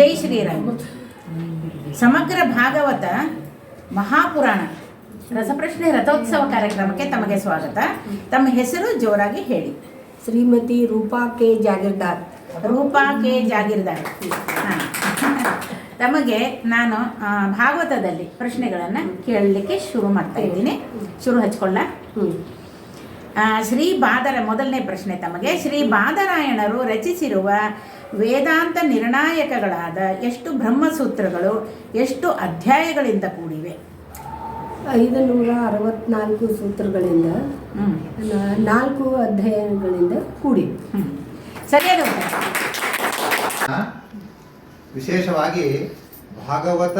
ಜೈ ಶ್ರೀರಾಮ್. ಸಮಗ್ರ ಭಾಗವತ ಮಹಾಪುರಾಣ ರಸಪ್ರಶ್ನೆ ರಥೋತ್ಸವ ಕಾರ್ಯಕ್ರಮಕ್ಕೆ ತಮಗೆ ಸ್ವಾಗತ. ತಮ್ಮ ಹೆಸರು ಜೋರಾಗಿ ಹೇಳಿ. ಶ್ರೀಮತಿ ರೂಪಾ ಕೆ. ಜಾಗಿರ್ದಾರ್. ರೂಪಾ ಕೆ. ಜಾಗಿರ್ದಾರ್. ಹಾ. ತಮಗೆ ನಾನು ಭಾಗವತದಲ್ಲಿ ಪ್ರಶ್ನೆಗಳನ್ನು ಕೇಳಲಿಕ್ಕೆ ಶುರು ಮಾಡ್ತಾ ಇದ್ದೀನಿ. ಶುರು ಹಚ್ಕೊಳ್ಳ. ಶ್ರೀ ಬಾದರ ಮೊದಲನೇ ಪ್ರಶ್ನೆ ತಮಗೆ ಶ್ರೀ ಬಾದರಾಯಣರು ರಚಿಸಿರುವ ವೇದಾಂತ ನಿರ್ಣಾಯಕಗಳಾದ ಎಷ್ಟು ಬ್ರಹ್ಮಸೂತ್ರಗಳು ಎಷ್ಟು ಅಧ್ಯಾಯಗಳಿಂದ ಕೂಡಿವೆ? ಐದು ನೂರ ಅರವತ್ನಾಲ್ಕು ಸೂತ್ರಗಳಿಂದ ನಾಲ್ಕು ಅಧ್ಯಾಯಗಳಿಂದ ಕೂಡಿವೆ. ಹ್ಮ್. ಸರಿಯಾದ ವಿಶೇಷವಾಗಿ ಭಾಗವತ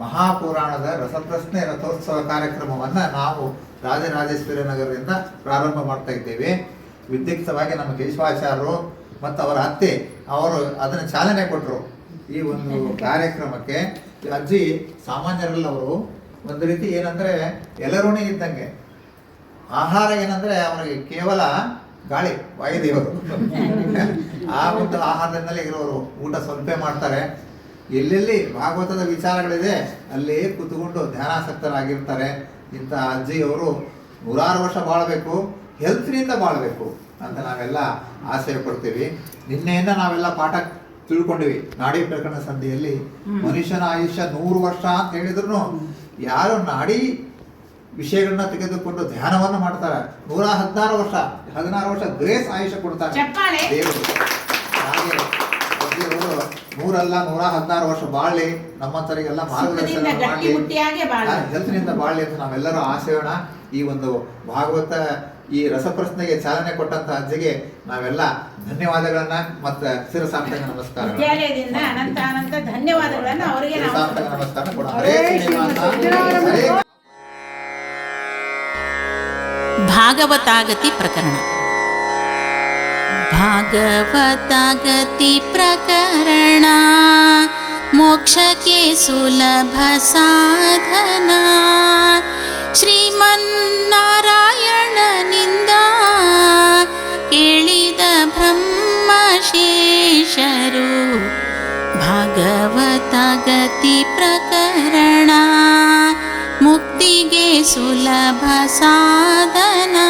ಮಹಾಪುರಾಣದ ರಸಪ್ರಶ್ನೆ ರಥೋತ್ಸವ ಕಾರ್ಯಕ್ರಮವನ್ನು ನಾವು ರಾಜರಾಜೇಶ್ವರಿ ನಗರದಿಂದ ಪ್ರಾರಂಭ ಮಾಡ್ತಾ ಇದ್ದೇವೆ. ವಿದ್ಯುಕ್ತವಾಗಿ ನಮ್ಮ ಕೇಶವಾಚಾರ್ಯರು ಮತ್ತು ಅವರ ಅತ್ತೆ, ಅವರು ಅದನ್ನು ಚಾಲನೆ ಕೊಟ್ಟರು. ಈ ಒಂದು ಕಾರ್ಯಕ್ರಮಕ್ಕೆ ಅಜ್ಜಿ, ಸಾಮಾನ್ಯರಲ್ಲ ಅವರು, ಒಂದು ರೀತಿ ಏನಂದರೆ ಎಲ್ಲರೂ ಇದ್ದಂಗೆ. ಆಹಾರ ಏನಂದರೆ ಅವರಿಗೆ ಕೇವಲ ಗಾಳಿ, ವಾಯುದೇವರು. ಆ ಒಂದು ಆಹಾರದಿಂದಲೇ ಇರೋರು. ಊಟ ಸ್ವಲ್ಪ ಮಾಡ್ತಾರೆ. ಎಲ್ಲೆಲ್ಲಿ ಭಾಗವತದ ವಿಚಾರಗಳಿದೆ ಅಲ್ಲಿ ಕೂತ್ಕೊಂಡು ಧ್ಯಾನಾಸಕ್ತರಾಗಿರ್ತಾರೆ. ಇಂಥ ಅಜ್ಜಿಯವರು ನೂರಾರು ವರ್ಷ ಬಾಳಬೇಕು ಹೆಲ್ತ್ನಿಂದ ಬಾಳಬೇಕು ಅಂತ ನಾವೆಲ್ಲ ಆಸೆ ಪಡ್ತೀವಿ. ನಿನ್ನೆಯಿಂದ ನಾವೆಲ್ಲ ಪಾಠ ತಿಳ್ಕೊಂಡಿವಿ. ನಾಡಿ ಪ್ರಕರಣ ಸಂಧಿಯಲ್ಲಿ ಮನುಷ್ಯನ ಆಯುಷ್ಯ ನೂರು ವರ್ಷ ಅಂತ ಹೇಳಿದ್ರು ಯಾರು ನಾಡಿ ವಿಷಯಗಳನ್ನ ತೆಗೆದುಕೊಂಡು ಧ್ಯಾನವನ್ನು ಮಾಡ್ತಾರೆ. ನೂರ ಹದಿನಾರು ವರ್ಷ ಹದಿನಾರು ವರ್ಷ ಗ್ರೇಸ್ ಆಯುಷ್ಯ ಕೊಡ್ತಾರೆ. ದೇವರು. ನೂರಲ್ಲ ನೂರ ಹದಿನಾರು ವರ್ಷ ಬಾಳ್ಲಿ ನಮ್ಮಂತರಿಗೆಲ್ಲ ಮಾರ್ಗದರ್ಶನ ಗಟ್ಟಿಮುಟ್ಟಿಯಾಗೆ ಬಾಳು. ಬಾಳ್ಲಿ. ಅಂತ ನಾವೆಲ್ಲರೂ ಆಸೆಯೋಣ ಈ ಒಂದು ಭಾಗವತ ಈ ರಸಪ್ರಶ್ನೆಗೆ ಚಾಲನೆ ಕೊಟ್ಟಂತ ಅಜ್ಜಿಗೆ ನಾವೆಲ್ಲ ಧನ್ಯವಾದಗಳನ್ನ ಮತ್ತೆ ಶಿರಸಾಂತಕ ನಮಸ್ಕಾರ ವಿದ್ಯಾಲಯದಿಂದ ಅನಂತ ಅನಂತ ಧನ್ಯವಾದಗಳನ್ನು ಅವರಿಗೆ ನಾವು ನಮಸ್ಕಾರ ಭಾಗವತಾಗತಿ ಪ್ರಕರಣ. भगवतागति मोक्षके सुलभसाधना सुलभसाधन श्रीमारायणनि केद ब्रह्मशेषरु। भगवतगति मुक्तिगे सुलभसाधना।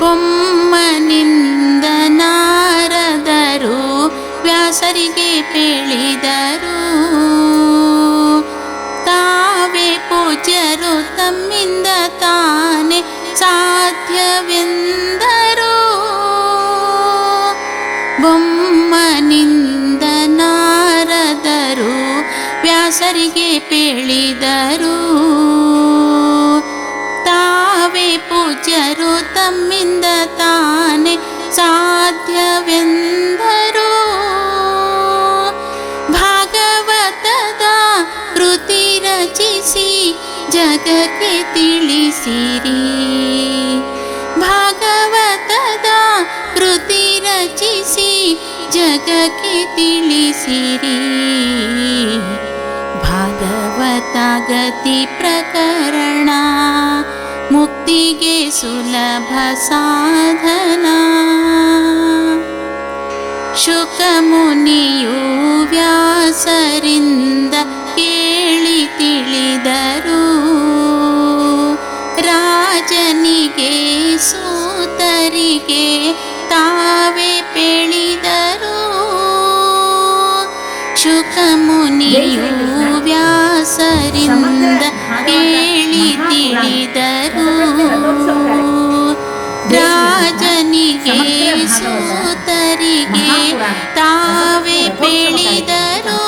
ಬೊಮ್ಮನಿಂದ ನಾರದರು, ವ್ಯಾಸರಿಗೆ ಪೇಳಿದರು ತಾವೇ ಪೂಜ್ಯರು, ತಮ್ಮಿಂದ ತಾನೇ ಸಾಧ್ಯವೆಂದರು. ಬೊಮ್ಮನಿಂದ ನಾರದರು, ವ್ಯಾಸರಿಗೆ ಪೇಳಿದರು ತಾವೇ ಪೂಜ್ಯರು मिन्दतानि साध्यविन्दरो। भागवतदा कृतिरचिसि जगतिलिशिरि भागवतदा कृतिरचिसि जग कितिलिशिरि भागवता गतिप्रकरणा ಪ್ರಕರಣ ಮುಕ್ತಿಗೆ ಸುಲಭ ಸಾಧನ ಶುಕಮುನಿಯು ವ್ಯಾಸರಿಂದ ಕೇಳಿ ತಿಳಿದರು ರಾಜನಿಗೆ ಸೂತರಿಗೆ ರಾಜನಿಗೆ ಸೂತರಿಗೆ ತಾವೇ ಪೇಳಿದರು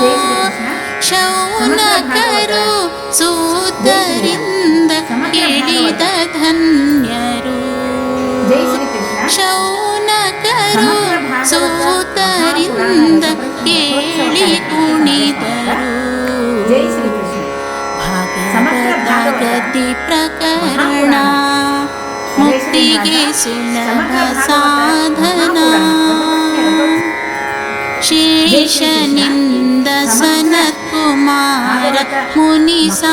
ಜೈ ಶ್ರೀಕೃಷ್ಣ. ಶೌನಕರು ಸೂತರಿಂದ ಕೇಳಿದ ಧನ್ಯರು ಜೈ ಶ್ರೀಕೃಷ್ಣ ಶೌನಕರು ಸೂತರಿಂದ प्रकरणा मुक्तिगे सुलभसाधना शेषनिन्दसनत्कुमार सनत् कुमार मुनिसंख्ययनरु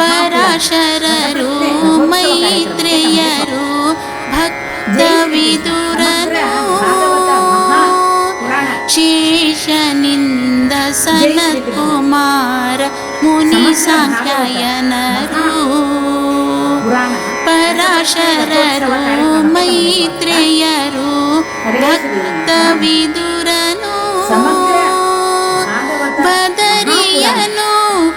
पराशर मैत्रेयरु भक्तविदुरनुशनिन्द सनत् ಮುನಿ ಸಾಂಖ್ಯಾಯನರು ಪರಾಶರರು ಮೈತ್ರೇಯರು ಭಕ್ತ ವಿದುರನು ಬದರಿಯನು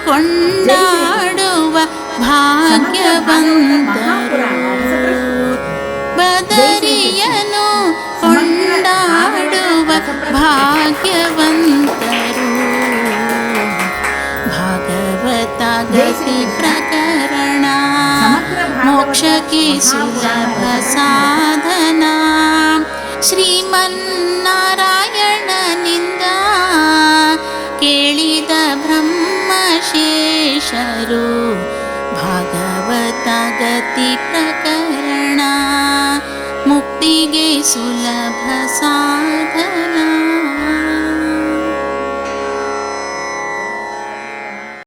ಕೊಂಡಾಡುವ ಭಾಗ್ಯವಂತರು. ಬದರಿಯನು ಕೊಂಡಾಡುವ ಭಾಗ್ಯವಂತರು. गति प्रकरण। मोक्षे सुलभसाधना निन्दा केळिद ब्रह्मशेषरु भगवत गति प्रकरणा। मुक्तिगे सुलभ सा